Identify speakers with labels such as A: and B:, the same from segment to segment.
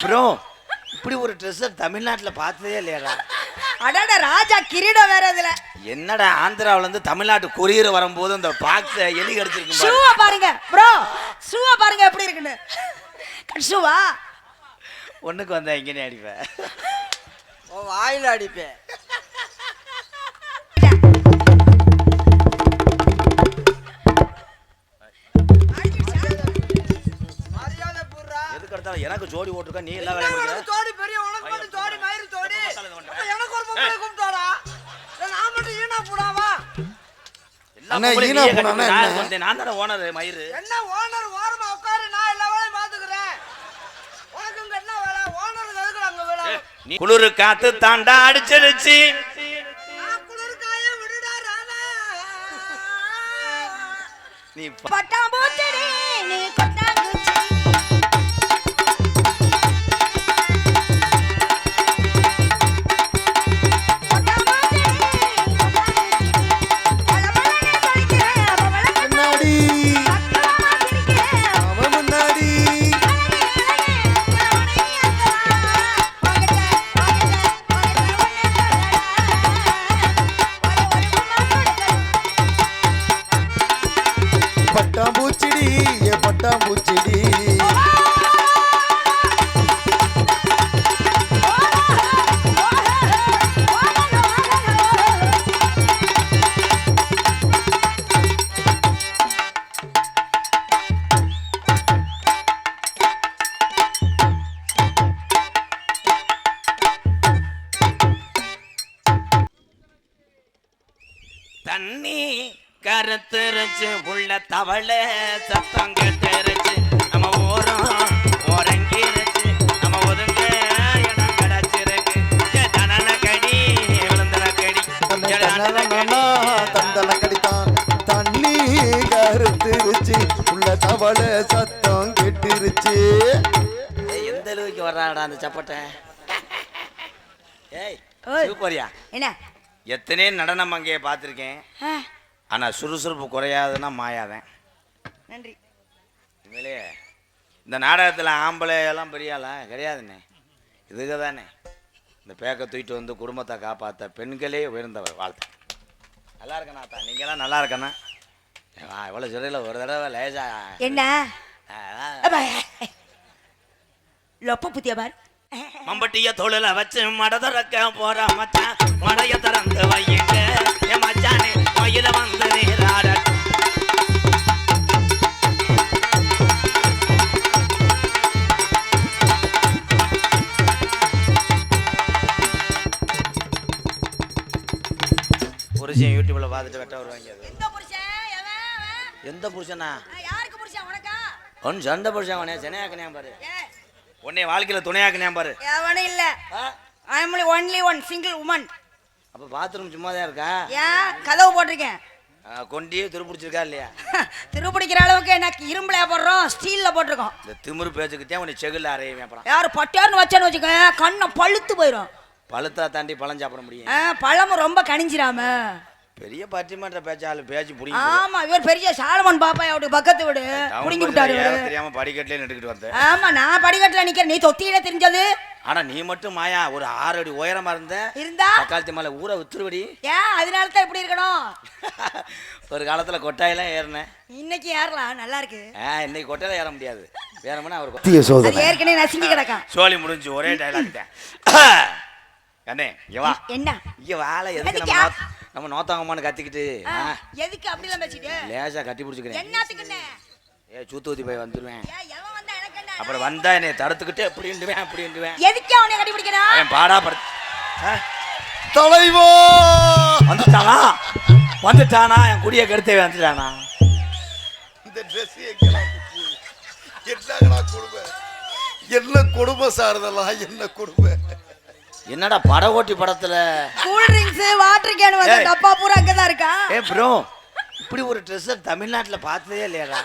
A: Bro இப்படி ஒரு dress தமிழ்நாட்டுல பார்த்ததே இல்லையாடா.
B: அடட ராஜா கிரீடம் வேற இதுல.
A: என்னடா ஆந்திராவுல இருந்து தமிழ்நாட்டு கொரியர் வரும்போது அந்த பாக்ஸ எலி கடிச்சிருக்கு பாரு.
B: ஷூவை பாருங்க ப்ரோ ஷூவை பாருங்க எப்படி இருக்குன்னு. ஷூவா
A: ஒண்ணுக்கு வந்தா இங்கே அடிப்பேன்
C: வாயில அடிப்பேன்.
A: எதுக்கு எடுத்தாலும் எனக்கு ஜோடி ஓட்டுருக்கா நீ எல்லா வேலையும்
C: உனக்கு
A: முடிக்கிற?
C: ஜோடி பெரிய உனக்கு மட்டும் ஜோடி மயிறு ஜோடி. எனக்கு ஒரு பொம்பளை கூப்பிட்டாடா நான் மட்டும் ஈனா போடாவா?
D: அண்ணா, ஈனா.
A: நான்
D: என்ன?
A: நான் தானே ஓனர் மயிறு.
C: என்ன ஓனர் ஓரமா உட்காரு. நான் எல்லா வேலையும் பாத்துக்கிறேன் உனக்கு இங்க என்ன வேலை? ஓனருக்கு எதுக்கு அங்க வேலை?
A: குளிரு காத்து தாண்டா அடிச்சிருச்சு. நீ
B: பட்டாம்பூச்செடி
A: அளவுக்கு வர்றாடா அந்த சப்பட்டை. ஏய். சூப்பரியா
B: என்ன?
A: எத்தனை நடனம் அங்கேயே பார்த்துருக்கேன். ஆனால் சுறுசுறுப்பு குறையாதுன்னா மாயாதேன்.
B: நன்றி.
A: உண்மையிலேயே இந்த நாடகத்தில் ஆம்பளை எல்லாம் பெரிய ஆளா? கிடையாதுண்ணே. இதுக்கு தானே இந்த பேக்கை தூக்கிட்டு வந்து குடும்பத்தை காப்பாற்ற பெண்களே உயர்ந்தவர் வாழ்த்து. நல்லா இருக்கண்ணா அத்தா? நீங்களாம் நல்லா இருக்கண்ணா இவ்வளோ சிறையில் ஒரு தடவை லேசா
B: என்ன. லொப்ப புத்திய பாரு.
A: மம்பட்டிய தொழில வச்சு மட திறக்க போற மச்சான். மடைய திறந்து வையுங்க. என் மச்சானே மயில வந்து நீராட. புருஷன் யூடியூப்ல பார்த்துட்டு வெட்ட வருவாங்க.
B: எந்த புருஷன்? அவன்?
A: எந்த புருஷனா? அவனே சென்னையாக்குனேன் பாரு. உன்னை வாழ்க்கையில துணையாக்குனேன் பாரு.
B: எவனும் இல்ல? I am only one single woman
A: அப்ப பாத்ரூம் சும்மா தான் இருக்கா?
B: ஏன்? கதவு போட்டிருக்கேன்.
A: ஆ, கொண்டி துருப்பிடிச்சிருக்கா இல்லையா?
B: திருப்பிடிக்கிற அளவுக்கு எனக்கு இரும்புல போடுறோம் ஸ்டீல்ல போட்டிருக்கோம்.
A: இந்த திமிரு பேச்சுக்கிட்டே உன்னை செகுல அறையுமே அப்புறம்.
B: யார் பட்டியார்னு வச்சேன்னு வச்சுக்க கண்ணை பழுத்து போயிடும்
A: பழுத்தா தாண்டி பழம் சாப்பிட முடியும்.
B: பழமும் ரொம்ப கனிஞ்சிராம.
A: பெரிய பட்டிமன்ற பேச்சாளு பேச்சு புடிங்க
B: ஆமா இவர் பெரிய சாலமன் பாப்பா அவரு பக்கத்து வீடு புடிங்கி விட்டாரு இவரு.
A: தெரியாம படிக்கட்டிலே நின்றுக்கிட்டு வந்தேன்
B: ஆமா நான் படிக்கட்டுல நிக்கிறேன். நீ தொத்தியில தெரிஞ்சது.
A: ஆனா நீ மட்டும் மாயா ஒரு ஆறு அடி உயரமா இருந்த.
B: இருந்தா?
A: தக்காளி மேல ஊரை வித்துருவடி.
B: ஏன்? அதனால தான் இப்படி இருக்கணும்.
A: ஒரு காலத்துல கொட்டாயெல்லாம் ஏறினேன்
B: இன்னைக்கு ஏறலாம் நல்லா இருக்கு.
A: இன்னைக்கு கொட்டையில ஏற முடியாது. வேறமுன்னா அவர்
B: ஏற்கனவே நசுங்கி கிடக்கான்.
A: சோழி முடிஞ்சு ஒரே டைலாக் தான் கண்ணே இங்க வா.
B: என்ன?
A: இங்க வாழை எதுக்கு நம்ம நம்ம நோத்தாங்கம்மான்னு கத்திக்கிட்டு
B: எதுக்கு அப்படிலாம் பேசிட்டு?
A: லேசா கட்டி பிடிச்சிக்கிறேன்.
B: என்னத்துக்குன்னு
A: ஏ சூத்தூத்தி போய் வந்துருவேன்.
B: ஏன் எவன் வந்தா எனக்கு என்ன?
A: அப்புறம் வந்தா என்னை தடுத்துக்கிட்டு அப்படின்டுவேன் அப்படின்டுவேன்
B: எதுக்கு அவனை கண்டுபிடிக்கிறான்
A: அவன் பாடா படு ஆ,
D: தலைவா!
A: வந்துட்டானா வந்துட்டானா? என் குடியை கெடுத்தே வந்துட்டானா?
D: இந்த ட்ரெஸ் என்னங்கடா கொடுமை என்ன கொடுமை சார் இதெல்லாம்? என்ன கொடுமை
A: என்னடா பட ஓட்டி படத்துல?
B: கூல் ட்ரிங்க்ஸ் வாட்டர் கேன் வந்து. டப்பா பூரா அங்கதான் இருக்கா?
A: ஏ ப்ரோ இப்படி ஒரு ட்ரெஸ் தமிழ்நாட்டுல பார்த்ததே இல்லையாடா.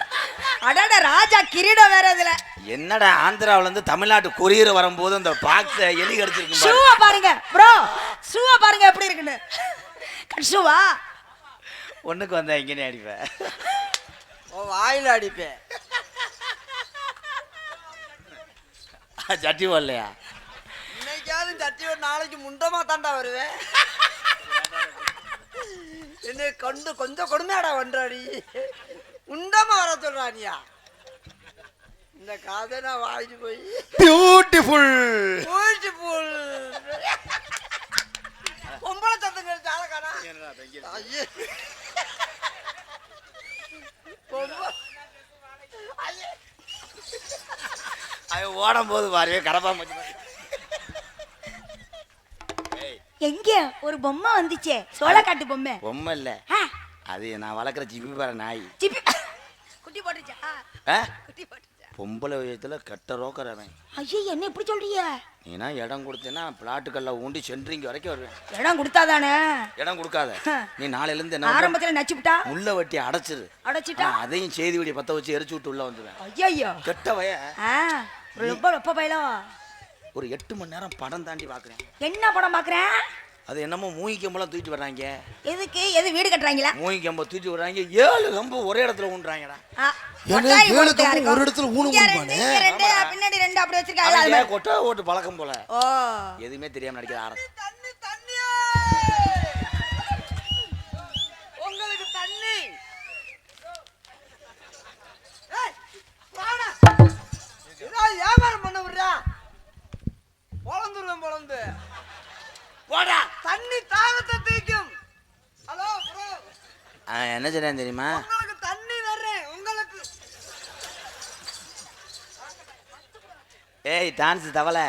B: அடட ராஜா கிரீடம் வேற இதுல.
A: என்னடா ஆந்திராவுல இருந்து தமிழ்நாட்டு கொரியர் வரும்போது அந்த பாக்ஸ எலி கடிச்சிருக்கு.
B: ஷூவை பாருங்க ப்ரோ ஷூவை பாருங்க எப்படி இருக்குன்னு. ஷூவா
A: ஒண்ணுக்கு வந்தா இங்கே அடிப்பேன்.
C: உன் வாயில அடிப்பேன்.
A: சட்டி போடலையா?
C: இன்னைக்காவது சட்டி ஒரு நாளைக்கு முண்டமா தாண்டா வருவேன் என்னை கண்டு கொஞ்சம் கொடுமையாடா வந்தாடி முண்டமா வர சொல்றானியா இந்த காதை நான் வாங்கிட்டு போய்
D: பியூட்டிஃபுல்
C: பூச்சி புல் பொம்பளை சத்தங்க சாலக்கானா ஐயே பொம்பளை
A: ஓடும் போது பாரு கடப்பா மச்சி
B: எங்க? ஒரு பொம்மை வந்துச்சே. சோளக்காட்டு பொம்மை.
A: பொம்மை இல்ல. அது நான் வளர்க்குற ஜிப்பி பாரு நாய்.
B: சிப்பி குட்டி போட்டுச்சா? குட்டி போட்டுச்சா
A: பொம்பளை விஷயத்துல கட்ட ரோக்கறவன்
B: ஐயோ என்ன இப்படி சொல்றீங்க?
A: நீனா இடம் கொடுத்தேன்னா பிளாட்டுக்கல்ல ஊண்டி சென்ட்ரிங் வரைக்கும் வருவேன்.
B: இடம் கொடுத்தாதானே?
A: இடம் கொடுக்காத. நீ நாளையில இருந்து என்ன?
B: ஆரம்பத்துல நச்சுவிட்டா
A: முள்ள வெட்டி அடைச்சிரு.
B: அடைச்சிட்டா?
A: அதையும் செய்தி வெடி பத்த வச்சு எரிச்சு விட்டு உள்ள வந்துடுவேன்
B: ஐயோ
A: கெட்ட வய
B: ரொம்ப ரொம்ப பயிலும்
A: ஒரு எட்டு மணி நேரம் படம் தாண்டி பாக்குறேன்.
B: என்ன படம் பாக்குறேன்
A: அது என்னமோ மூங்கி கம்பெல்லாம் தூக்கிட்டு வர்றாங்க.
B: எதுக்கு? எது வீடு கட்டுறாங்களா?
A: மூங்கி கம்பை தூக்கிட்டு வர்றாங்க. ஏழு கம்பு ஒரே இடத்துல ஊன்றாங்கடா.
D: ஏன்னா ஏழு கம்பு? ஒரு இடத்துல ஊன
B: ரெண்டு, பின்னாடி ரெண்டு அப்படி வச்சிருக்காங்க. அது
A: அவங்க
B: மாதிரி.
A: கொட்டை ஓட்டு பழக்கம் போல?
B: ஓ.
A: எதுவுமே தெரியாம நடிக்கிற ஆரம்பம்
C: தண்ணி தண்ணி உங்களுக்கு தண்ணி. ஏய், வாடா. ஏதாவது வியாபாரம் பண்ண விடுறா. பொழந்துருவேன் பொழந்து
A: போடா
C: தண்ணி தாகத்தை தீக்கும். ஹலோ ப்ரோ
A: என்ன செய்யறேன் தெரியுமா?
C: உங்களுக்கு தண்ணி தர்றேன் உங்களுக்கு.
A: ஏய் டான்ஸ் தவளை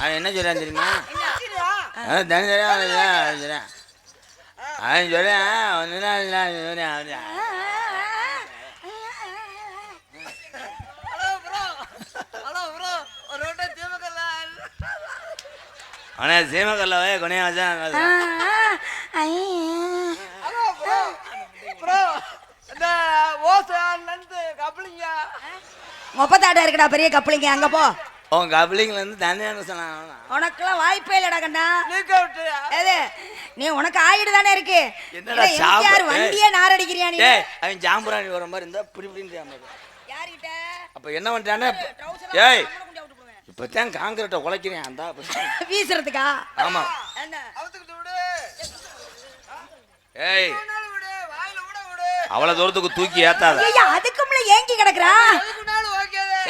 A: அவன் என்ன சொல்றான் தெரியுமா? தனி தனியா அவன் சொல்றான், அவன் சொல்றான். அவன் சொல்றான், அவன் சொல்றான், அவன் சொல்றான், அவன் சொல்றான்.
C: ஹலோ ப்ரோ ஹலோ ப்ரோ ஒரு வட்டம் தீபக்கல்ல ப்ரோ. இந்த ஓசன்லேருந்து கப்ளிங்க
B: முப்பத்தாட்டா இருக்குடா பெரிய கப்பலிங்க. அங்க போ.
A: உன் கபிலிங்ல இருந்து தனியாக சொன்னான்
B: உனக்கெல்லாம் வாய்ப்பே இல்லடா கண்ணா. எது? நீ உனக்கு ஆயிடு தானே இருக்கு.
A: என்னடா
B: வண்டியே நாரடிக்கிறியா நீ?
A: அவன் ஜாம்புராணி வர மாதிரி இருந்தா இப்படி இப்படின்னு
B: யார்கிட்ட?
A: அப்ப என்ன பண்ணிட்டானே? ஏய்
B: போடுவேன்.
A: இப்பதான் காங்கிரட்டை உழைக்கிறேன் அந்த
B: வீசுறதுக்கா?
A: ஆமா.
B: என்ன?
C: அவுத்துக்கிட்டு விடு.
A: ஏய். அவ்வளவு தூரத்துக்கு தூக்கி ஏத்தாத.
B: ஐயா அதுக்கும்ல ஏங்கி கிடக்குறா?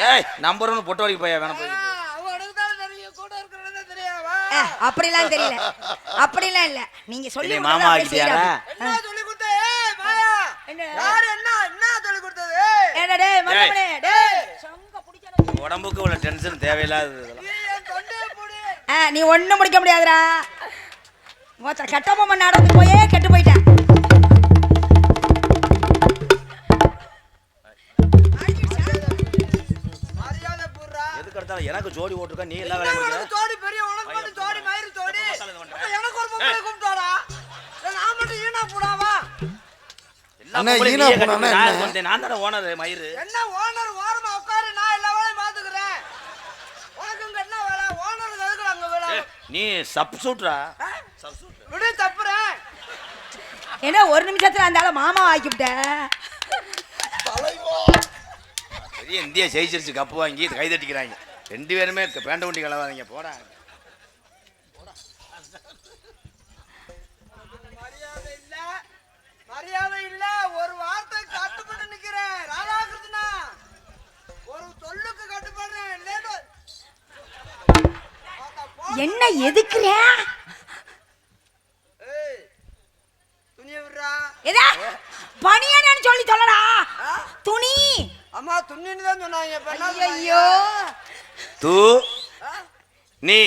A: ஏய் நம்பர் ஒன்று பொட்டு வரைக்கும் போய் வேணா போய்
C: உனக்கு தானே தெரியும். கூட இருக்கிறது தெரியும் வா.
B: ஏ, அப்படிலாம் தெரியல. அப்படிலாம் இல்ல. நீங்க சொல்லி
A: மாமா?
B: செய்யறாங்க.
C: என்ன சொல்லி கொடுத்த? ஏய் மாயா.
B: என்ன?
C: யாரு என்ன என்ன சொல்லி கொடுத்தது?
B: ஏடா
A: உடம்புக்கு இவ்வளவு டென்ஷன் தேவையில்லாதது
B: ஆ, நீ ஒண்ணும் முடிக்க முடியாதுடா. மொத்த கட்டபொம்மன் நாடகத்துக்கு போயே கெட்டு போயிட்டேன்.
A: எனக்கு ஜோடி ஓட்டுருக்கா நீ எல்லாம் வேலை
C: ஜோடி? பெரிய உனக்கு மட்டும் ஜோடி மயிறு ஜோடி. எனக்கு ஒரு பொம்பளை கூப்பிட்டாடா நான் மட்டும் ஈனா போடாவா?
A: பொம்பளையும்
D: ஈனா போனா என்ன?
A: நான் தானே ஓனர் மயிறு.
C: என்ன ஓனர் ஓரமா உட்காரு நான் எல்லா வேலையும் பாத்துக்கிறேன் உனக்கு இங்க என்ன வேலை ஓனருக்கு எதுக்கு அங்க வேலை
A: ஏய், நீ சப்சூட்ரா
C: விடு தப்புறேன்
B: ஏன்னா ஒரு நிமிஷத்துல அந்த ஆளை மாமா ஆக்கிவிட்ட?
A: பெரிய இந்தியா ஜெயிச்சிருச்சு கப்பு வாங்கி கை தட்டிக்கிறாங்க. ரெண்டு பேருமே பேண்ட வண்டி கலவாதீங்க போடா
C: மரியாதை இல்ல மரியாதை இல்ல ஒரு வார்த்தை கட்டுப்பட்டு நிக்கிறேன் ராதாகிருஷ்ணா ஒரு சொல்லுக்கு கட்டுப்படுறேன் இல்லைன்னு
B: என்ன எதுக்குற? எதா? பனியனு சொல்லி சொல்லடா? துணி.
C: அம்மா துணின்னு தான் சொன்னாங்க.
B: ஐயோ
A: தூ நீ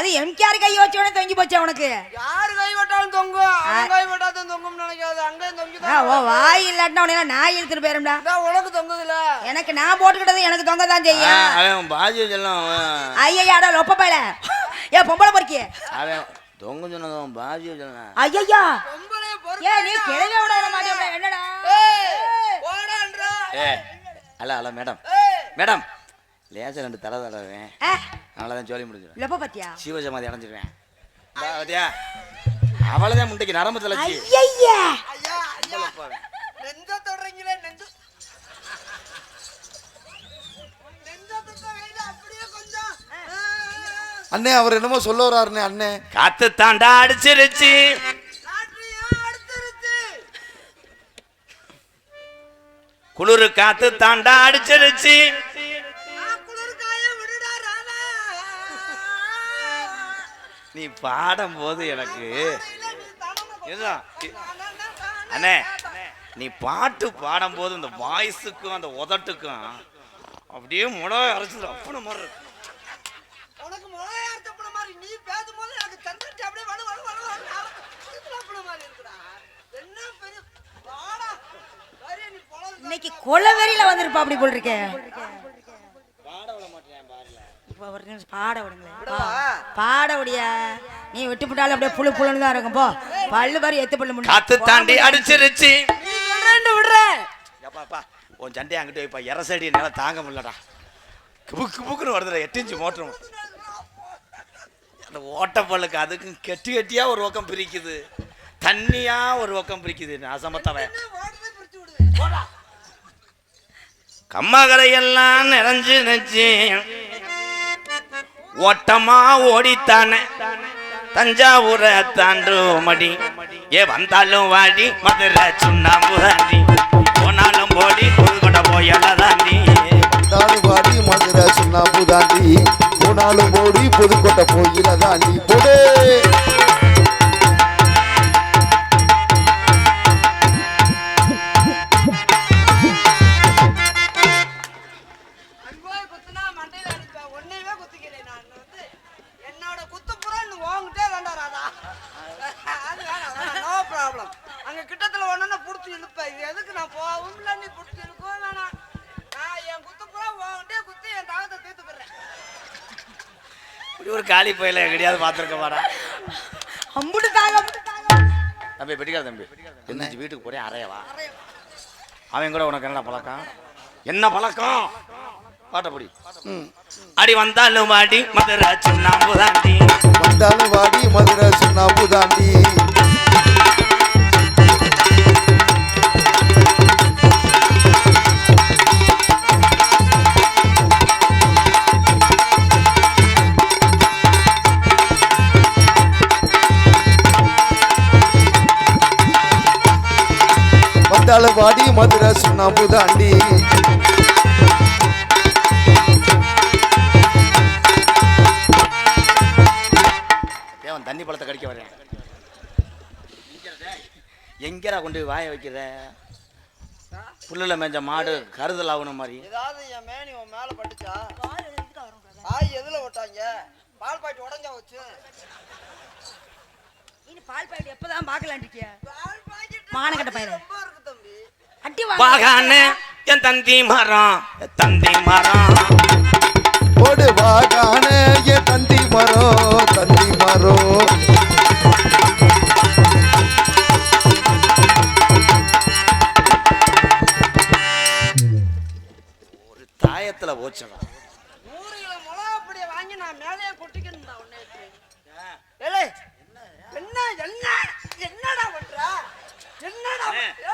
B: அது எம்கேஆர் கை வச்சோடனே தொங்கி போச்சா உனக்கு?
C: யாரு கை விட்டாலும் தொங்கும். அவன் கை விட்டாதான் தொங்கும்னு நினைக்காது. அங்கேயும்
B: ஆ,
C: தொங்கிதான்
B: உன் வாய் இல்லாட்டினா உடனே நாய் இழுத்துட்டு போயிரும்டா.
C: உனக்கு தொங்குதுல.
B: எனக்கு நான் போட்டுக்கிட்டது எனக்கு தொங்க தான் செய்யும்
A: அவன் பாஜி செல்லம் அவன்.
B: ஐயாடா லொப்ப பையல. ஏ பொம்பளை பொறுக்கிய
A: அவன் தொங்க சொன்னதும் பாஜி சொன்னா
B: ஐயா ஏ நீ கிழவே விட மாட்டேன் என்னடா?
C: போடான்றா
A: ஏ அல்ல அல்ல மேடம். மேடம் லேசா ரெண்டு தலை தடவேன் அவ்வளோதான் ஜோலி முடிஞ்சிடும்.
B: லெப்ப பாத்தியா?
A: சிவசமாதி அடைஞ்சிருவேன். பாத்தியா? அவ்வளோதான் முட்டைக்கு நரம்பு தலைச்சி
B: ஐயா
C: ஐயா ஐயா. நெஞ்ச தொடறீங்களே நெஞ்ச நெஞ்ச தொட்ட கையில அப்படியே கொஞ்சம். ஆ,
D: அண்ணே அவர் என்னமோ சொல்ல வர்றாருண்ணே அண்ணே.
A: காத்து தாண்டா அடிச்சிருச்சு. குளிரு காத்து தாண்டா அடிச்சிருச்சு. நீ பாடும் போது எனக்கு அண்ணே நீ பாட்டு பாடும்போது இந்த வாய்ஸுக்கும் அந்த உதட்டுக்கும் அப்படியே முளை அரைச்சிடும் அப்படி மாதிரி இருக்கு.
C: உனக்கு முளையா அர்த்தப்பட மாதிரி நீ பேசும்போது எனக்கு தந்துட்டு அப்படியே வலு வலு வலு வலு அப்பட மாதிரி இருக்குடா. என்ன பெரிய வாடா வரி நீ பொழவு
B: இன்னைக்கு கொலவெறியில வந்திருப்பா அப்படி போல் இருக்கே. இப்ப ஒரு நிமிஷம் பாட விடுங்களேன்? பாட விடியா. நீ விட்டு போட்டாலும் அப்படியே புழு புழுன்னு தான் இருக்கும். போ. பல்லு பாரு எத்து பல்லு முடியும்
A: காத்து தாண்டி அடிச்சிருச்சு.
C: நீ சொல்றேன்னு விடுறேன்
A: ஏப்பாப்பா உன் சண்டையை அங்கிட்டு வைப்பா. எரசடி என்னால் தாங்க முடியலடா. புக்கு புக்குன்னு வருதுடா. எட்டு இன்ச்சு மோட்டரும் அந்த ஓட்டப்பல்லுக்கு அதுக்கும் கெட்டி கெட்டியா ஒரு பக்கம் பிரிக்குது. தண்ணியா ஒரு பக்கம் பிரிக்குது. அசமத்தவன் கம்மகரையெல்லாம் நிறைஞ்சு நச்சு ஓட்டமா ஓடித்தானே. தஞ்சாவூரை தாண்டுமடி ஏ வந்தாலும் வாடி மதுரை சுண்ணாம்பு தாண்டி. போனாலும் போடி புதுக்கோட்டை போயல தாண்டி.
D: வாடி மதுரை சுண்ணாம்பு தாண்டி. போனாலும் போடி புதுக்கோட்டை போயில தாண்டி. போடு!
A: பார்த்துருக்க
B: தாங்க அம்புட்டு தாங்க
A: தம்பி பெட்டிக்கார தம்பி. என்ன வீட்டுக்கு போறேன் அறையவா அவன் கூட உனக்கு என்ன பழக்கம்? என்ன பழக்கம்? பாட்டப்படி அடி வந்தாலும் வாடி மதுரை சுண்ணாம்பு தாண்டி
D: வந்தாலும் வாடி மதுரை சுண்ணாம்பு தாண்டி வாடி மதுரை சுண்ணாம்பு தாண்டி.
A: தேவன் தண்ணி பழத்தை கடிக்க வரேன். எங்கடா கொண்டு போய் வாய வைக்கிற? புல்லுல மேஞ்ச மாடு கருதல் ஆகணும் மாதிரி.
C: ஏதாவது என் மேனி உன் மேல பட்டுச்சா? ஆய் எதுல விட்டாங்க? பால் பாய்ட்டு உடஞ்சா வச்சு
B: நீ பால் பாக்கெட் எப்பதான் பார்க்கலான் இருக்கியா? மானக்கட்ட பையன்
C: ரொம்ப இருக்கு தம்பி.
B: அட்டி வாங்க.
A: பாகானே என் தந்தி மரம் என் தந்தி மரம்.
D: போடு வாகான ஏ தந்தி மரம் தந்தி மரம்.
A: ஒரு தாயத்துல போச்சுடா
C: நூறு கிலோ மிளகா பொடியை வாங்கி நான் மேலேயே கொட்டிக்கணும்டா உன்னை ஏலே என்ன என்ன என்னடா பண்ற என்னடா பண்ற?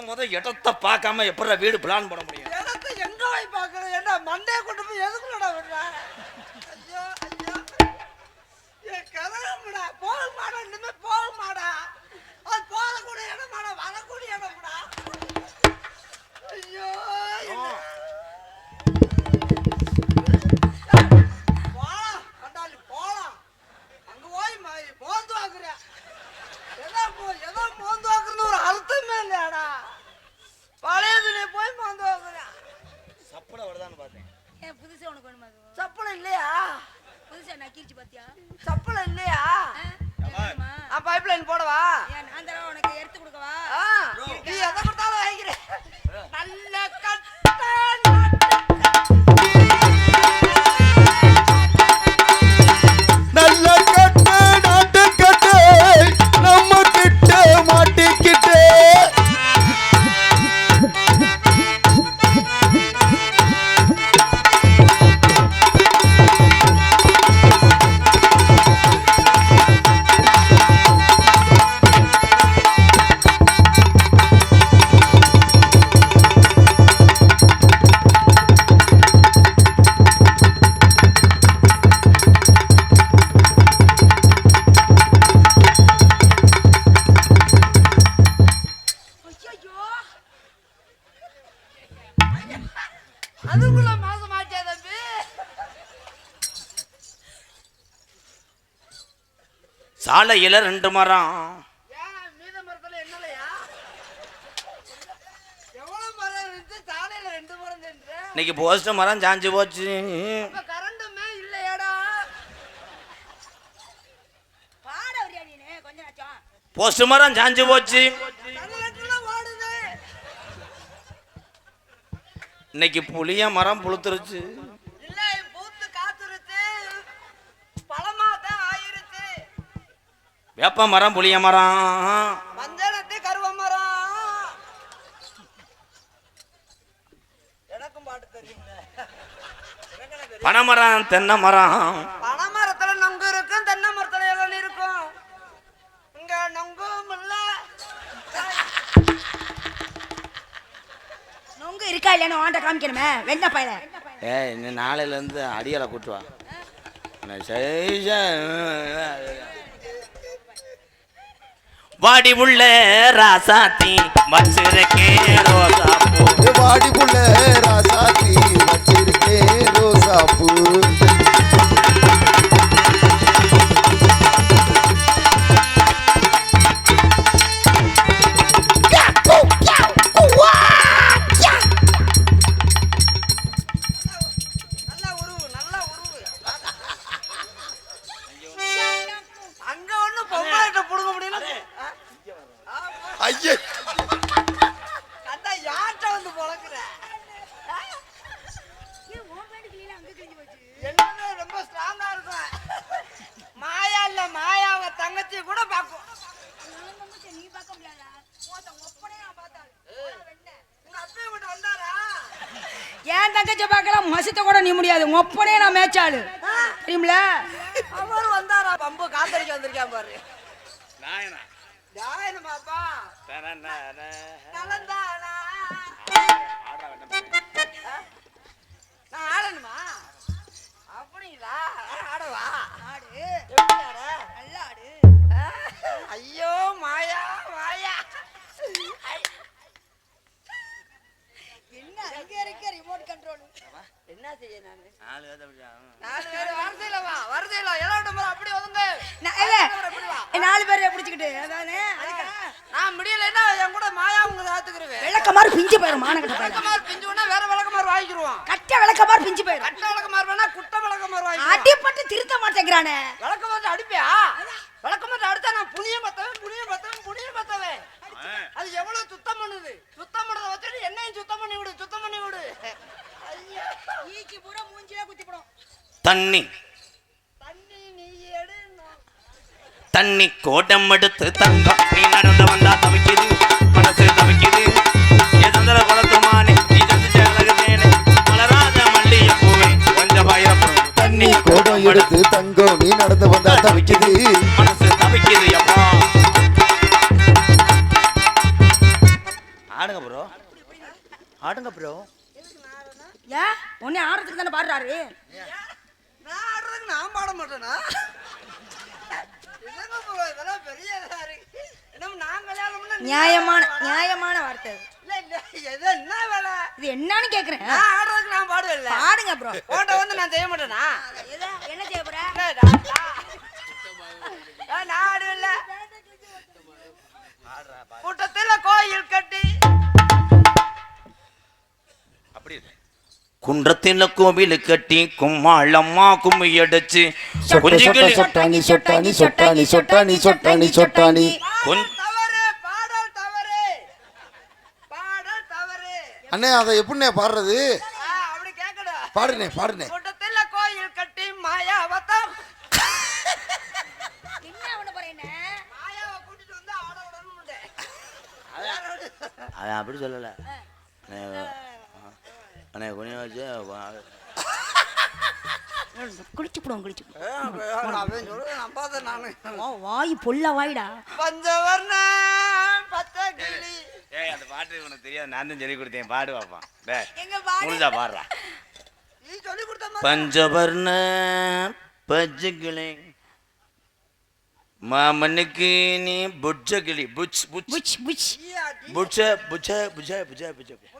C: ஏய்,
A: முத முத இடத்த பார்க்காம எப்படா வீடு பிளான் பண்ண முடியும்?
C: இடத்தை எங்க போய் பார்க்கறது? என்ன மண்டையை கொண்டு போய் எதுக்குள்ளடா விடுற?
A: சாலையில ரெண்டு மரம் இன்னைக்கு போஸ்ட் மரம் சாஞ்சு போச்சு. போஸ்ட் மரம் சாஞ்சு போச்சு. இன்னைக்கு புளிய மரம் புளுத்துருச்சு
C: இல்ல பூத்து காத்துருச்சு பழமா தான் ஆயிருச்சு
A: வேப்ப மரம் புளிய மரம். பனைமரம் தென்னை மரம்.
C: பனை மரத்துல நொங்கு இருக்கும் தென்னை மரத்துல இளநீ இருக்கும். இங்க நொங்கும் இல்ல.
B: நொங்கு இருக்கா இல்லைன்னு வாண்ட காமிக்கணுமே. வெண்ண பையல.
A: ஏ இன்னும் நாளையிலேருந்து அடியலை கூட்டுவா வாடி உள்ள ராசாத்தி வச்சிருக்கே ரோசா
D: வாடி உள்ள ராசாத்தி வச்சிருக்கேன்
B: மேய்ச்சாளு தெரியுமில
C: அவர் வந்தாரா? பம்பு காத்தடிக்க வந்திருக்கான் பாரு.
A: நாயனா?
C: பாப்பா நான் ஆடணுமா? அப்படிங்களா? ஆடவா?
B: ஆடு.
C: எப்படி ஆட
B: நல்ல ஆடு.
C: ஆ? ஐயோ மாயா மாயா.
B: என்ன கண்ட்ரோல்
C: என்ன செய்ய நானு?
A: நாலு
C: பேர் வருதையில வா. வருதையில எல்லாம் முறை அப்படி ஒதுங்க.
B: நாலு பேரை பிடிச்சிக்கிட்டு. அதானே? அதுக்கா
C: நான் முடியலைன்னா என் கூட மாயா உங்க தாத்துக்குருவேன்
B: விளக்கமாறு பிஞ்சு போயிரும் மானகட்ட
C: விளக்கமாறு பிஞ்சுனா வேற விளக்கமாறு வாங்கிக்கிருவோம்.
B: கட்ட விளக்கமாறு பிஞ்சு போயிரும்
C: கட்ட விளக்கமாறு வேணா குட்ட விளக்கமாறு வாங்கிக்கிருவோம்.
B: அடிப்பட்டு திருத்த மாட்டேங்கிறானே.
C: விளக்கமாறு அடிப்பியா? விளக்கமாறு அடிச்சா நான் புனிய பத்தவன் புனிய பத்தவன் புனிய பத்தவன். அது எவ்வளவு சுத்தம் பண்ணுது? சுத்தம் பண்ணதை வச்சுட்டு என்னையும் சுத்தம் பண்ணி விடு சுத்தம் பண்ணி விடு.
A: தண்ணி.
C: தண்ணி நீ எடுணும்
A: தண்ணி கோட்டம் எடுத்து தங்கம். நீ நடந்து வந்தா தவிக்குது மனசு தவிக்குது. என் சந்திர குளத்துமானே நீ சந்திச்ச அழகு தேனே மலராத மல்லிய பூவே கொஞ்சம் பயப்படும்
D: தண்ணி கோடம் எடுத்து தங்கம். நீ நடந்து வந்தா தவிக்குது.
A: மனசு தவிக்குது அப்பா. ஆடுங்க ப்ரோ ஆடுங்க ப்ரோ
B: ஏன் உன்னை ஆடுறதுக்கு தானே பாடுறாரு
C: நான் ஆடுறதுக்கு நான் பாட மாட்டேனா பெரிய
B: நியாயமான? நியாயமான வார்த்தை அது.
C: இல்ல, இல்ல, இது என்ன வேலை?
B: இது என்னன்னு கேக்குறேன்
C: நான் ஆடுறதுக்கு நான் பாடுவேன்ல.
B: பாடுங்க ப்ரோ
C: உன்கிட்ட வந்து நான் செய்ய மாட்டேனா?
A: குன்றத்தில கோவில் கட்டி கும்மாளம்மா கும்மி அடிச்சு
D: சொட்ட
A: குஞ்சுக்கிளி
D: சொட்டாணி சொட்டாணி சொட்டாணி சொட்டாணி சொட்டாணி சொட்டாணி.
A: கொஞ்-
C: பாடல் தவறு பாடல் தவறு. பாடல் தவறு.
D: அண்ணே அதை எப்படிண்ணே பாடுறது?
C: அப்படி
D: பாடுனே பாடுனே
C: கூட்டத்துல கோயில் கட்டி மாயாவத்தம்
B: என்ன பண்ண போறேன்
C: மாயாவை கூட்டிட்டு வந்து ஆட விடணும்னு
A: அவன் அப்படி சொல்லல அண்ணே, கொஞ்சம் வச்சு
B: குளிச்சு போடுவோம் குளிச்சு.
C: அப்படின்னு சொல்லி நம்பாத நானு.
B: வாய் பொல்ல வாய்டா.
C: பஞ்சவர்ண பச்சை கிளி
A: ஏய் அந்த பாட்டு உனக்கு தெரியாது. நான் தான் சொல்லி கொடுத்தேன். பாடு பாப்பான் முடிஞ்சா பாடுறா.
C: நீ சொல்லி கொடுத்த மாதிரி
A: பஞ்சவர்ண பஜ்ஜகிளி மாமனுக்கு நீ புட்ஜ கிளி புட்ச் புட்ச் புட்ச புட்ச புஜ புஜ புஜ
C: முந்தாண்டு சொல்லி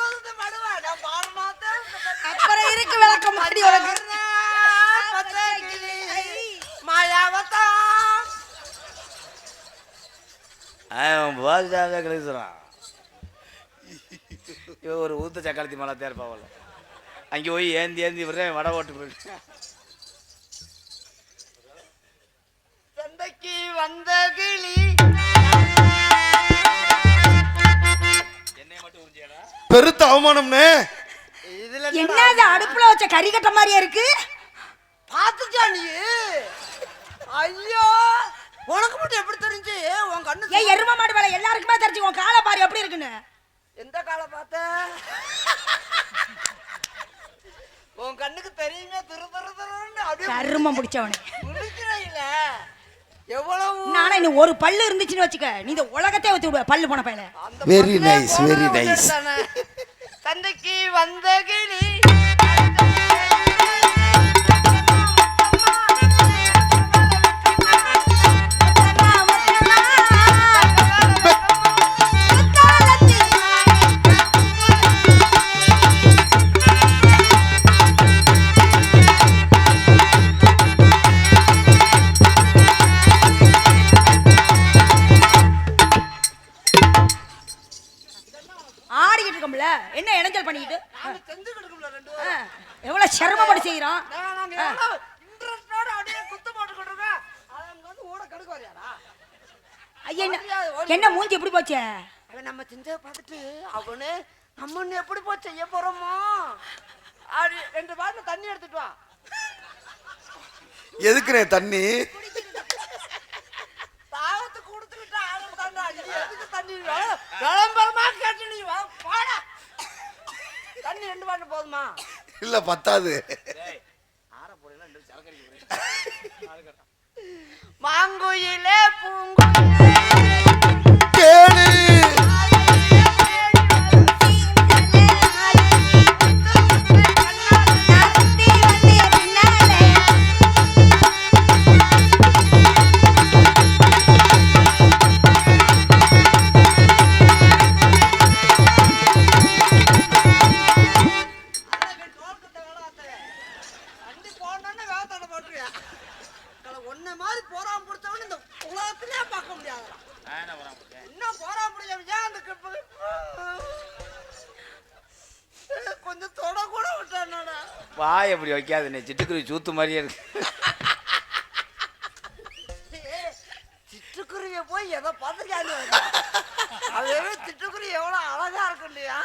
A: அவன் பாதுகாவே கழிச்சுறான் இவன் ஒரு ஊத்த சக்காலத்தி மலை தேர்ப்பாவல அங்கே போய் ஏந்தி ஏந்தி விடுறேன் வடை ஓட்டு போயிட்டு
C: சண்டைக்கு வந்த கிளி.
A: என்னை மட்டும் உறிஞ்சியாடா?
D: பெருத்த அவமானம்னே.
C: இதுல
B: என்னது அடுப்புல வச்ச கறி கட்ட மாதிரியா இருக்கு?
C: பாத்துச்சா நீ? ஐயோ! உனக்கு மட்டும் எப்படி தெரிஞ்சு? உன் கண்ணு
B: ஏன் எரும மாடு வேலை எல்லாருக்குமே தெரிஞ்சு. உன் காலை பாரு எப்படி இருக்குன்னு?
C: எந்த காலை பார்த்த? உன் கண்ணுக்கு தெரியுமே திரு திரு திருன்னு அப்படியே
B: கருமம் பிடிச்சவனே
C: முடிக்கிறீங்கள எவ்வளவு
B: நானா இன்னும் ஒரு பல்லு இருந்துச்சுன்னு வச்சுக்க நீ இந்த உலகத்தை ஊத்தி விடுவ பல்லு போன பையல
D: very
C: உடனே
D: nice.
C: தானே. சண்டைக்கு வந்த கிளி
B: என்ன இடைஞ்சல் பண்ணிக்கிட்டு. எவ்வளவு சிரமப்பட்டு செய்யறோம் என்ன- மூஞ்சி எப்படி போச்சு?
C: அவன் நம்ம செஞ்சதை பார்த்துட்டு அவனு நம்ம எப்படி போய் செய்ய போறோமோ? ரெண்டு பாட்டில் தண்ணி எடுத்துட்டு வா.
D: எதுக்குனே தண்ணி?
C: தாகத்துக்கு கொடுத்துக்கிட்டு தண்ணி? விள- விளம்பரமா கேட்டு நீ. வா போடா. தண்ணி ரெண்டு பாட்டில் போதுமா?
D: இல்ல பத்தாது.
C: மாங்குயிலே பூங்குயிலே. அப்படி வைக்காது நீ சிட்டுக்குருவி சூத்து மாதிரியே இருக்கு. சிட்டுக்குருவியை போய்
A: எதை பார்த்துக்காது அதுவே சிட்டுக்குருவி எவ்வளோ அழகா இருக்கும் இல்லையா